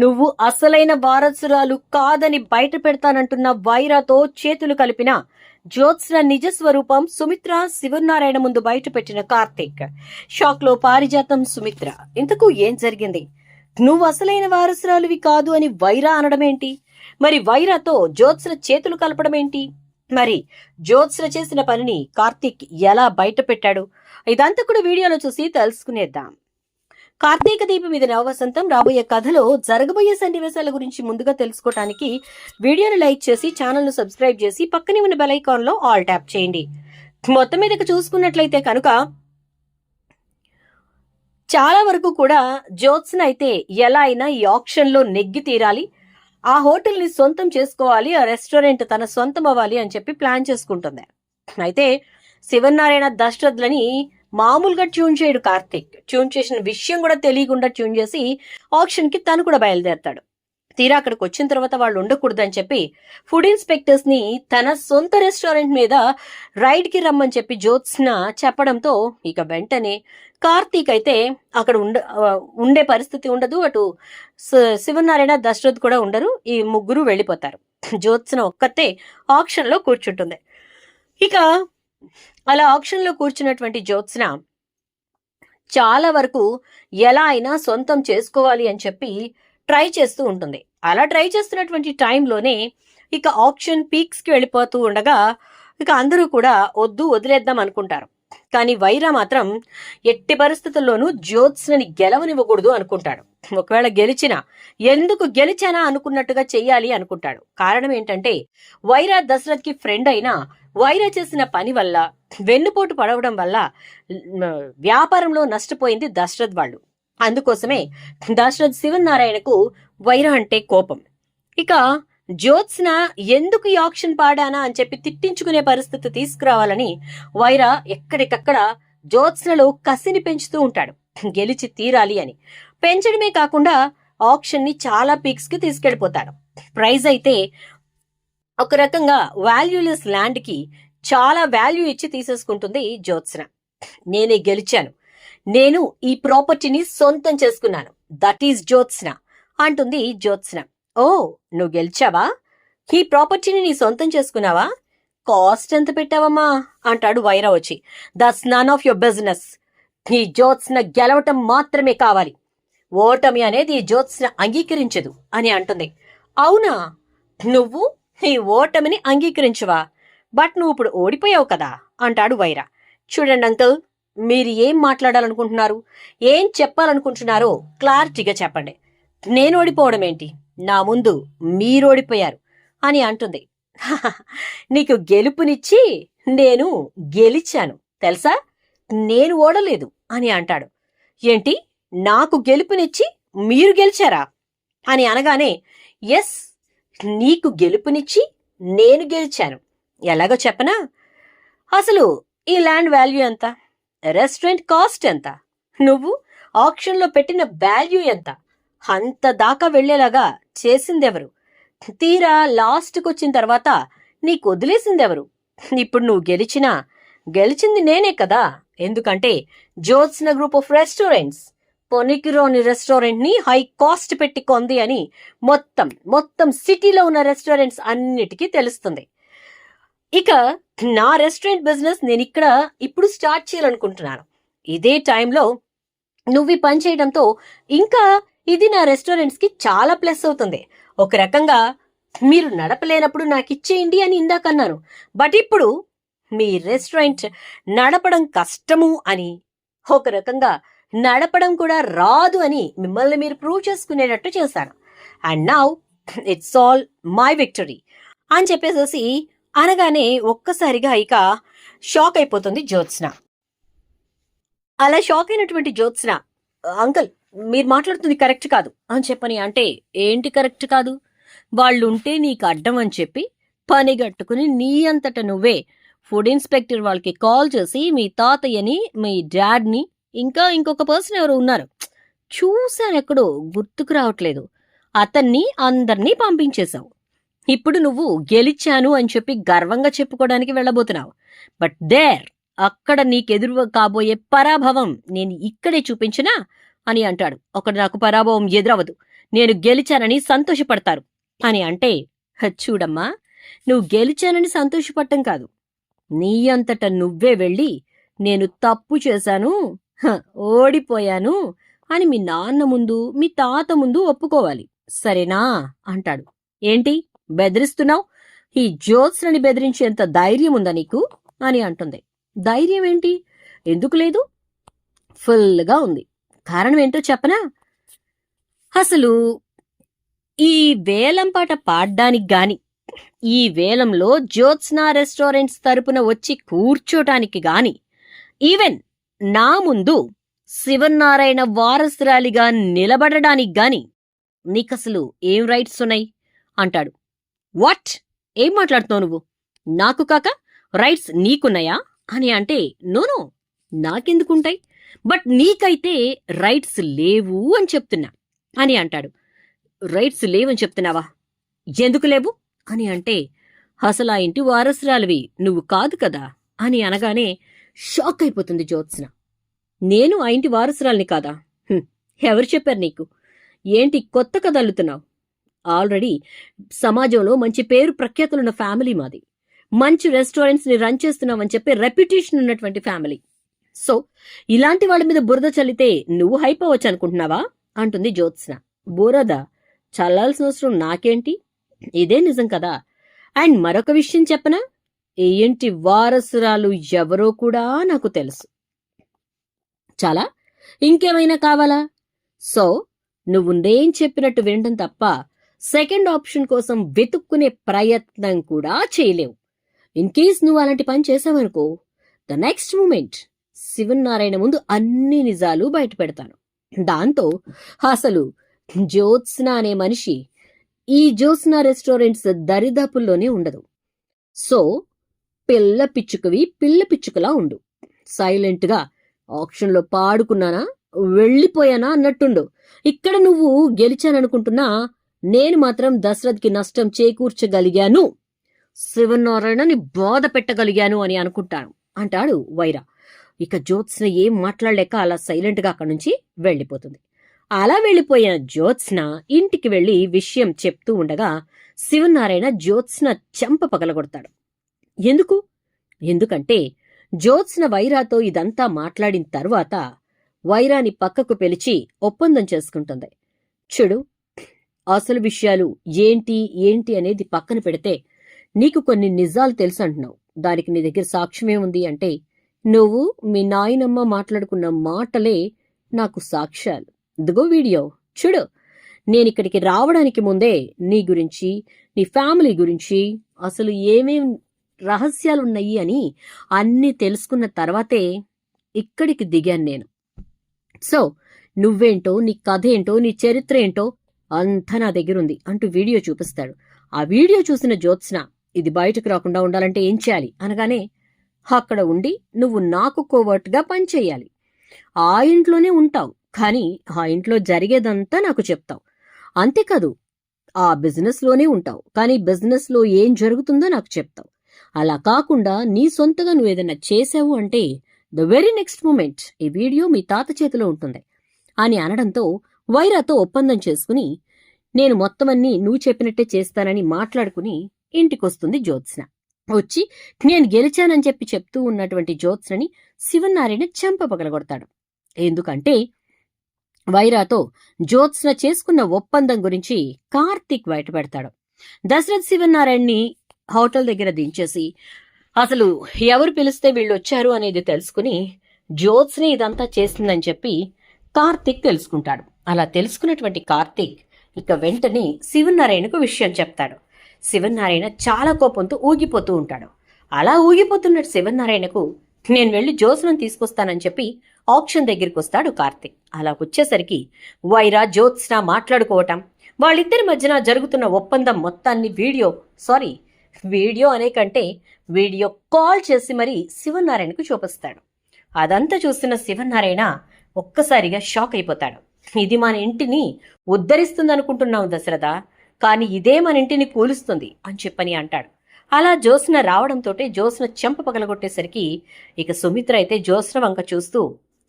నువ్వు అసలైన వారసురాలు కాదని బయట పెడతానంటున్న వైరాతో చేతులు కలిపిన జ్యోత్స్న నిజ స్వరూపం సుమిత్ర శివనారాయణ ముందు బయట పెట్టిన కార్తీక్. షాక్లో పారిజాతం సుమిత్ర. ఇంతకు ఏం జరిగింది? నువ్వు అసలైన వారసురాలువి కాదు అని వైరా అనడమేంటి? మరి వైరాతో జ్యోత్స్న చేతులు కలపడమేంటి? మరి జ్యోత్స్న చేసిన పనిని కార్తీక్ ఎలా బయట పెట్టాడు? ఇదంతా కూడా వీడియోలో చూసి తెలుసుకునేద్దాం. కార్తీక దీపం మీద నవవసంతం రాబోయే కథలో జరగబోయే సన్నివేశాల గురించి ముందుగా తెలుసుకోవడానికి వీడియోను లైక్ చేసి ఛానల్ను సబ్స్క్రైబ్ చేసి పక్కనే ఉన్న బెల్లో ఆల్ ట్యాప్ చేయండి. మొత్తం మీదకి చూసుకున్నట్లయితే కనుక చాలా వరకు కూడా జ్యోత్స్న అయితే ఎలా అయినా ఈ ఆప్షన్లో నెగ్గి తీరాలి. ఆ హోటల్ని సొంతం చేసుకోవాలి ఆ రెస్టారెంట్ తన సొంతం అవ్వాలి అని చెప్పి ప్లాన్ చేసుకుంటుంది. అయితే శివనారాయణ దశరథులని మామూలుగా ట్యూన్ చేయడు కార్తీక్. ట్యూన్ చేసిన విషయం కూడా తెలియకుండా ట్యూన్ చేసి ఆప్షన్కి తను కూడా బయలుదేరతాడు. తీరా అక్కడికి వచ్చిన తర్వాత వాళ్ళు ఉండకూడదని చెప్పి ఫుడ్ ఇన్స్పెక్టర్స్ని తన సొంత రెస్టారెంట్ మీద రైడ్కి రమ్మని చెప్పి జ్యోత్స్న చెప్పడంతో ఇక వెంటనే కార్తీక్ అయితే అక్కడ ఉండ ఉండే పరిస్థితి ఉండదు. అటు శివనారాయణ దశరథ్ కూడా ఉండరు. ఈ ముగ్గురు వెళ్ళిపోతారు. జ్యోత్స్న ఒక్కతే ఆప్షన్లో కూర్చుంటుంది. ఇక అలా ఆక్షన్లో కూర్చున్నటువంటి జ్యోత్స్న చాలా వరకు ఎలా అయినా సొంతం చేసుకోవాలి అని చెప్పి ట్రై చేస్తూ ఉంటుంది. అలా ట్రై చేస్తున్నటువంటి టైంలోనే ఇక ఆప్షన్ పీక్స్కి వెళ్ళిపోతూ ఉండగా ఇక అందరూ కూడా వద్దు వదిలేద్దాం అనుకుంటారు. కానీ వైరా మాత్రం ఎట్టి పరిస్థితుల్లోనూ జ్యోత్స్నని గెలవనివ్వకూడదు అనుకుంటాడు. ఒకవేళ గెలిచినా ఎందుకు గెలిచానా అనుకున్నట్టుగా చెయ్యాలి అనుకుంటాడు. కారణం ఏంటంటే వైరా దశరథ్కి ఫ్రెండ్ అయినా వైరా చేసిన పని వల్ల వెన్నుపోటు పడవడం వల్ల వ్యాపారంలో నష్టపోయింది దశరథ్ వాళ్ళు. అందుకోసమే దశరథ్ శివనారాయణకు వైరా అంటే కోపం. ఇక జ్యోత్స్న ఎందుకు ఈ ఆప్షన్ పాడానా అని చెప్పి తిట్టించుకునే పరిస్థితి తీసుకురావాలని వైరా ఎక్కడికక్కడ జ్యోత్స్నలో కసిని పెంచుతూ ఉంటాడు. గెలిచి తీరాలి అని. పెంచడమే కాకుండా ఆప్షన్ని చాలా పీక్స్కి తీసుకెళ్ళిపోతాడు ప్రైజ్ అయితే ఒక రకంగా వాల్యూలెస్ ల్యాండ్కి చాలా వాల్యూ ఇచ్చి తీసేసుకుంటుంది జ్యోత్స్న. నేనే గెలిచాను. నేను ఈ ప్రాపర్టీని సొంతం చేసుకున్నాను. దట్ ఈస్ జ్యోత్స్న అంటుంది జ్యోత్స్న. ఓ నువ్వు గెలిచావా? ఈ ప్రాపర్టీని నీ సొంతం చేసుకున్నావా? కాస్ట్ ఎంత పెట్టావమ్మా? అంటాడు వైరా వచ్చి that's none of your business నీ జ్యోత్స్న గెలవటం మాత్రమే కావాలి. ఓటమి అనేది ఈ జ్యోత్స్న అంగీకరించదు అని అంటుంది. అవునా? నువ్వు ఈ ఓటమిని అంగీకరించవా? బట్ నువ్వు ఇప్పుడు ఓడిపోయావు కదా? అంటాడు వైరా. చూడండి అంకుల్ మీరు ఏం మాట్లాడాలనుకుంటున్నారు? ఏం చెప్పాలనుకుంటున్నారో క్లారిటీగా చెప్పండి. నేను ఓడిపోవడం ఏంటి నా ముందు మీరు ఓడిపోయారు అని అంటుంది. నీకు గెలుపునిచ్చి నేను గెలిచాను తెలుసా? నేను ఓడలేదు అని అంటాడు. ఏంటి? నాకు గెలుపునిచ్చి మీరు గెలిచారా? అని అనగానే ఎస్ నీకు గెలుపునిచ్చి నేను గెలిచాను. ఎలాగో చెప్పనా? అసలు ఈ ల్యాండ్ వాల్యూ ఎంత? రెస్టారెంట్ కాస్ట్ ఎంత? నువ్వు ఆప్షన్లో పెట్టిన వాల్యూ ఎంత? అంత దాకా వెళ్ళేలాగా చేసిందెవరు? తీరా లాస్ట్కి వచ్చిన తర్వాత నీకు వదిలేసిందెవరు ఇప్పుడు నువ్వు గెలిచినా గెలిచింది నేనే కదా? ఎందుకంటే జ్యోత్స్న గ్రూప్ ఆఫ్ రెస్టారెంట్స్ పొనికిరోని రెస్టారెంట్ని హై కాస్ట్ పెట్టి కొంది అని మొత్తం మొత్తం సిటీలో ఉన్న రెస్టారెంట్స్ అన్నిటికీ తెలుస్తుంది. ఇక నా రెస్టారెంట్ బిజినెస్ నేను ఇక్కడ ఇప్పుడు స్టార్ట్ చేయాలనుకుంటున్నాను. ఇదే టైంలో నువ్వు పని చేయడంతో ఇంకా ఇది నా రెస్టారెంట్స్కి చాలా ప్లస్ అవుతుంది. ఒక రకంగా మీరు నడపలేనప్పుడు నాకు ఇచ్చేయండి అని ఇందాక అన్నాను బట్ ఇప్పుడు మీ రెస్టారెంట్ నడపడం కష్టము అని ఒక రకంగా నడపడం కూడా రాదు అని మిమ్మల్ని మీరు ప్రూవ్ చేసుకునేటట్టు చేశాను. And now it's all my victory అని చెప్పేసేసి అనగానే ఒక్కసారిగా ఇక షాక్ అయిపోతుంది జ్యోత్స్న. అలా షాక్ అయినటువంటి జ్యోత్స్న అంకుల్ మీరు మాట్లాడుతుంది కరెక్ట్ కాదు. అని చెప్పని అంటే ఏంటి కరెక్ట్ కాదు? వాళ్ళు ఉంటే నీకు అడ్డం అని చెప్పి పని గట్టుకుని నీ అంతట నువ్వే ఫుడ్ ఇన్స్పెక్టర్ వాళ్ళకి కాల్ చేసి మీ తాతయ్యని మీ డాడ్ని ఇంకా ఇంకొక పర్సన్ ఎవరు ఉన్నారు. చూశాను ఎక్కడో గుర్తుకు రావట్లేదు. అతన్ని అందరినీ పంపించేశావు. ఇప్పుడు నువ్వు గెలిచాను అని చెప్పి గర్వంగా చెప్పుకోవడానికి వెళ్ళబోతున్నావు. బట్ దేర్ అక్కడ నీకెదురు కాబోయే పరాభవం నేను ఇక్కడే చూపించినా అని అంటాడు. ఒకడు నాకు పరాభవం ఎదురవదు నేను గెలిచానని సంతోషపడతారు. అని అంటే "హ, చూడమ్మా నువ్వు గెలిచానని సంతోషపడటం కాదు. నీ అంతట నువ్వే వెళ్ళి నేను తప్పు చేశాను హ, ఓడిపోయాను అని మీ నాన్న ముందు మీ తాత ముందు ఒప్పుకోవాలి. సరేనా? అంటాడు. ఏంటి? బెదిరిస్తున్నావు? ఈ జ్యోత్స్నని బెదిరించేంత ధైర్యం ఉందా నీకు? అని అంటుంది. ధైర్యం ఏంటి? ఎందుకు లేదు? ఫుల్గా ఉంది. కారణం ఏంటో చెప్పనా? అసలు ఈ వేలం పాట పాడడానికి గాని ఈ వేలంలో జ్యోత్స్నా రెస్టారెంట్స్ తరపున వచ్చి కూర్చోటానికి గాని ఈవెన్ నా ముందు శివనారాయణ వారసురాలిగా నిలబడడానికి గాని నీకసలు ఏం రైట్స్ ఉన్నాయి? అంటాడు. వాట్? ఏం మాట్లాడుతున్నావు నువ్వు? నాకు కాక రైట్స్ నీకున్నాయా? అని అంటే నోనో నాకెందుకుంటాయి? బట్ నీకైతే రైట్స్ లేవు అని చెప్తున్నా. అని అంటాడు. రైట్స్ లేవని చెప్తున్నావా? ఎందుకు లేవు? అని అంటే అసలు ఆ ఇంటి వారసురాలివి నువ్వు కాదు కదా? అని అనగానే షాక్ అయిపోతుంది జ్యోత్స్న. నేను ఆ ఇంటి వారసురాలిని కాదా? ఎవరు చెప్పారు నీకు? ఏంటి కొత్త కథ అల్లుతున్నావు? ఆల్రెడీ సమాజంలో మంచి పేరు ప్రఖ్యాతులున్న ఫ్యామిలీ మాది. మంచి రెస్టారెంట్స్ని రన్ చేస్తున్నామని చెప్పి రెప్యుటేషన్ ఉన్నటువంటి ఫ్యామిలీ. సో ఇలాంటి వాళ్ళ మీద బురద చల్లితే నువ్వు హైప్ అవ్వచ్చు అనుకుంటున్నావా అంటుంది జ్యోత్స్న. బురద చల్లాల్సిన అవసరం నాకేంటి? ఇదే నిజం కదా. అండ్ మరొక విషయం చెప్పనా? ఏంటి వారసురాలు ఎవరో కూడా నాకు తెలుసు. చాలా? ఇంకేమైనా కావాలా? సో నువ్వు నేను చెప్పినట్టు వినడం తప్ప సెకండ్ ఆప్షన్ కోసం వెతుక్కునే ప్రయత్నం కూడా చేయలేవు. ఇన్ కేస్ నువ్వు అలాంటి పని చేసావనుకో ద నెక్స్ట్ మూమెంట్ శివనారాయణ ముందు అన్ని నిజాలు బయట పెడతాను. దాంతో అసలు జ్యోత్స్న అనే మనిషి ఈ జ్యోత్స్న రెస్టారెంట్స్ దరిదాపుల్లోనే ఉండదు. సో పిల్ల పిచ్చుకవి పిల్ల పిచ్చుకలా ఉండు. సైలెంట్గా ఆప్షన్లో పాడుకున్నానా వెళ్ళిపోయానా అన్నట్టుండు. ఇక్కడ నువ్వు గెలిచాననుకుంటున్నా నేను మాత్రం దశరథ్కి నష్టం చేకూర్చగలిగాను. శివనారాయణని బాధ పెట్టగలిగాను అని అనుకుంటాను అంటాడు వైరా. ఇక జ్యోత్స్న ఏం మాట్లాడలేక అలా సైలెంట్గా అక్కడి నుంచి వెళ్ళిపోతుంది. అలా వెళ్ళిపోయిన జ్యోత్స్న ఇంటికి వెళ్ళి విషయం చెప్తూ ఉండగా శివనారాయణ జ్యోత్స్న చెంప పగలగొడతాడు. ఎందుకు? ఎందుకంటే జ్యోత్స్న వైరాతో ఇదంతా మాట్లాడిన తర్వాత వైరాని పక్కకు పిలిచి ఒప్పందం చేసుకుంటుంది. చూడు అసలు విషయాలు ఏంటి ఏంటి అనేది పక్కన పెడితే నీకు కొన్ని నిజాలు తెలుసు అంటున్నావు. దానికి నీ దగ్గర సాక్ష్యమే ఉంది అంటే నువ్వు మీ నాయనమ్మ మాట్లాడుకున్న మాటలే నాకు సాక్ష్యాలు. ఇదిగో వీడియో. చూడు. నేను ఇక్కడికి రావడానికి ముందే నీ గురించి నీ ఫ్యామిలీ గురించి అసలు ఏమేం రహస్యాలున్నాయి అని అన్నీ తెలుసుకున్న తర్వాతే ఇక్కడికి దిగాను నేను. సో నువ్వేంటో నీ కథ ఏంటో నీ చరిత్ర ఏంటో అంతా నా దగ్గరుంది అంటూ వీడియో చూపిస్తాడు. ఆ వీడియో చూసిన జ్యోత్స్న ఇది బయటకు రాకుండా ఉండాలంటే ఏం చేయాలి? అనగానే అక్కడ ఉండి నువ్వు నాకు కోవర్ట్గా పనిచేయాలి. ఆ ఇంట్లోనే ఉంటావు కానీ ఆ ఇంట్లో జరిగేదంతా నాకు చెప్తావు. అంతేకాదు ఆ బిజినెస్లోనే ఉంటావు కానీ బిజినెస్లో ఏం జరుగుతుందో నాకు చెప్తావు. అలా కాకుండా నీ సొంతగా నువ్వు ఏదైనా చేసావు అంటే ద వెరీ నెక్స్ట్ మూమెంట్ ఈ వీడియో మీ తాత చేతిలో ఉంటుంది అని అనడంతో వైరాతో ఒప్పందం చేసుకుని నేను మొత్తం అన్ని నువ్వు చెప్పినట్టే చేస్తానని మాట్లాడుకుని ఇంటికొస్తుంది జ్యోత్స్న. వచ్చి నేను గెలిచానని చెప్పి చెప్తూ ఉన్నటువంటి జ్యోత్స్నని శివనారాయణ చెంప పగలగొడతాడు ఎందుకంటే వైరాతో జ్యోత్స్న చేసుకున్న ఒప్పందం గురించి కార్తీక్ బయటపెడతాడు. దశరథ్ శివనారాయణని హోటల్ దగ్గర దించేసి అసలు ఎవరు పిలిస్తే వీళ్ళు వచ్చారు అనేది తెలుసుకుని జ్యోత్స్ని ఇదంతా చేసిందని చెప్పి కార్తీక్ తెలుసుకుంటాడు. అలా తెలుసుకున్నటువంటి కార్తీక్ ఇక వెంటనే శివనారాయణకు విషయం చెప్తాడు. శివనారాయణ చాలా కోపంతో ఊగిపోతూ ఉంటాడు. అలా ఊగిపోతున్న శివనారాయణకు నేను వెళ్ళి జ్యోత్స్నం తీసుకొస్తానని చెప్పి ఆప్షన్ దగ్గరికి వస్తాడు కార్తిక్. అలా వచ్చేసరికి వైరా జ్యోత్స్న మాట్లాడుకోవటం వాళ్ళిద్దరి మధ్యన జరుగుతున్న ఒప్పందం మొత్తాన్ని వీడియో సారీ వీడియో అనే కంటే వీడియో కాల్ చేసి మరీ శివనారాయణకు చూపిస్తాడు. అదంతా చూస్తున్న శివనారాయణ ఒక్కసారిగా షాక్ అయిపోతాడు. ఇది మన ఇంటిని ఉద్ధరిస్తుందనుకుంటున్నావు దశరథ. కానీ ఇదే మన ఇంటిని కూలుస్తుంది అని చెప్పని అంటాడు. అలా జ్యోత్స్న రావడంతోటే జ్యోత్స్న చెంప పగలగొట్టేసరికి ఇక సుమిత్ర అయితే జ్యోత్స్న వంక చూస్తూ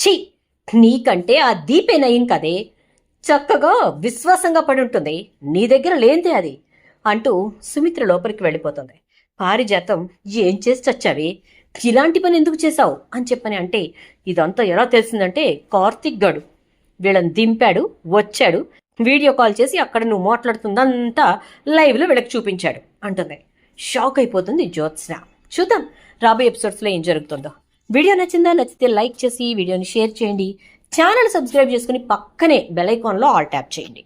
ఛీ! నీకంటే ఆ దీపే నయం కదే. చక్కగా విశ్వాసంగా పడి ఉంటుంది నీ దగ్గర లేనిదే అది అంటూ సుమిత్ర లోపలికి వెళ్ళిపోతుంది. పారిజాతం ఏం చేసి చచ్చావి? ఇలాంటి పని ఎందుకు చేశావు? అని చెప్పని అంటే ఇదంతా ఎలా తెలిసిందంటే కార్తిక్ గడు. వీళ్ళని దింపాడు వచ్చాడు వీడియో కాల్ చేసి అక్కడ నువ్వు మాట్లాడుతుందంతా లైవ్లో వీళ్ళకి చూపించాడు అంటుంది. షాక్ అయిపోతుంది జ్యోత్స్న. చూద్దాం రాబోయే ఎపిసోడ్స్లో ఏం జరుగుతుందో. వీడియో నచ్చిందా? నచ్చితే లైక్ చేసి వీడియోని షేర్ చేయండి. ఛానల్ సబ్స్క్రైబ్ చేసుకుని పక్కనే బెల్ ఐకాన్లో ఆల్ ట్యాప్ చేయండి.